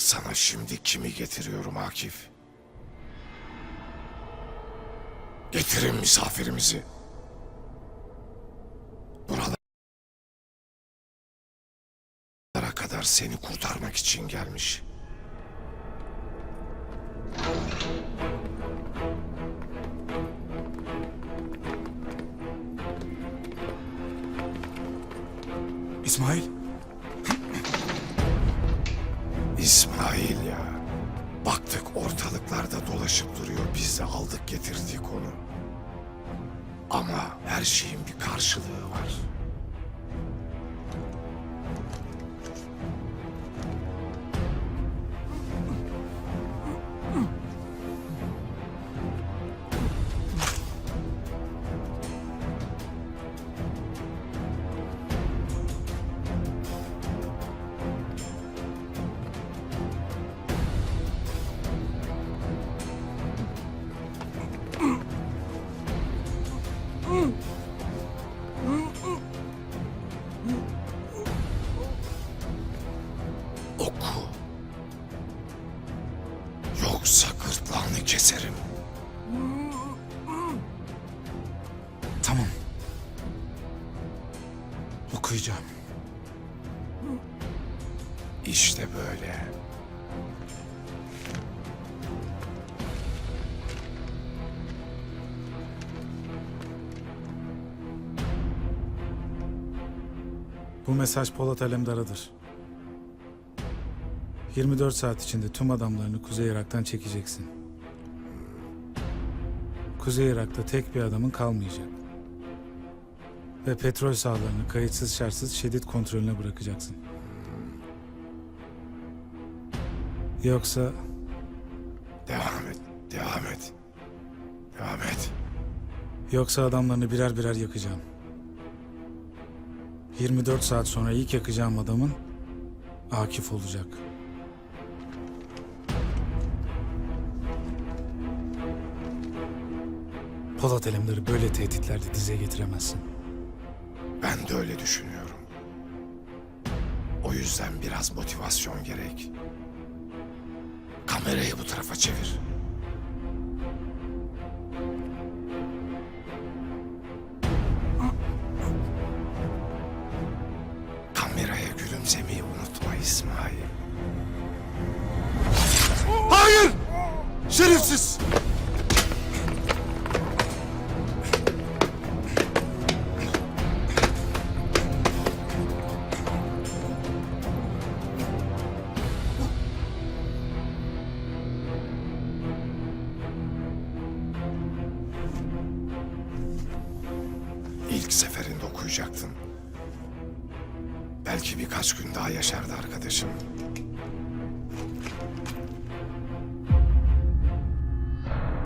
Sana şimdi kimi getiriyorum Akif. Getirin misafirimizi. Buralara kadar seni kurtarmak için gelmiş. İsmail, İsmail ya. Baktık ortalıklarda dolaşıp duruyor. Biz de aldık getirdik onu. Ama her şeyin bir karşılığı var. Oku. Yoksa gırtlağını keserim. tamam. Okuyacağım. İşte böyle. Bu mesaj Polat Alemdar'adır. 24 saat içinde tüm adamlarını Kuzey Irak'tan çekeceksin. Kuzey Irak'ta tek bir adamın kalmayacak. Ve petrol sahalarını kayıtsız şartsız şiddet kontrolüne bırakacaksın. Yoksa Devam et. Devam et. Devam et. Yoksa adamlarını birer birer yakacağım. 24 saat sonra ilk yakacağım adamın Akif olacak. Polat Alemdar'ı böyle tehditlerde dize getiremezsin. Ben de öyle düşünüyorum. O yüzden biraz motivasyon gerek. Kamerayı bu tarafa çevir. Gülümsemeyi unutma İsmail. Hayır! Şerefsiz! İlk seferinde okuyacaktın. Belki birkaç gün daha yaşardı arkadaşım.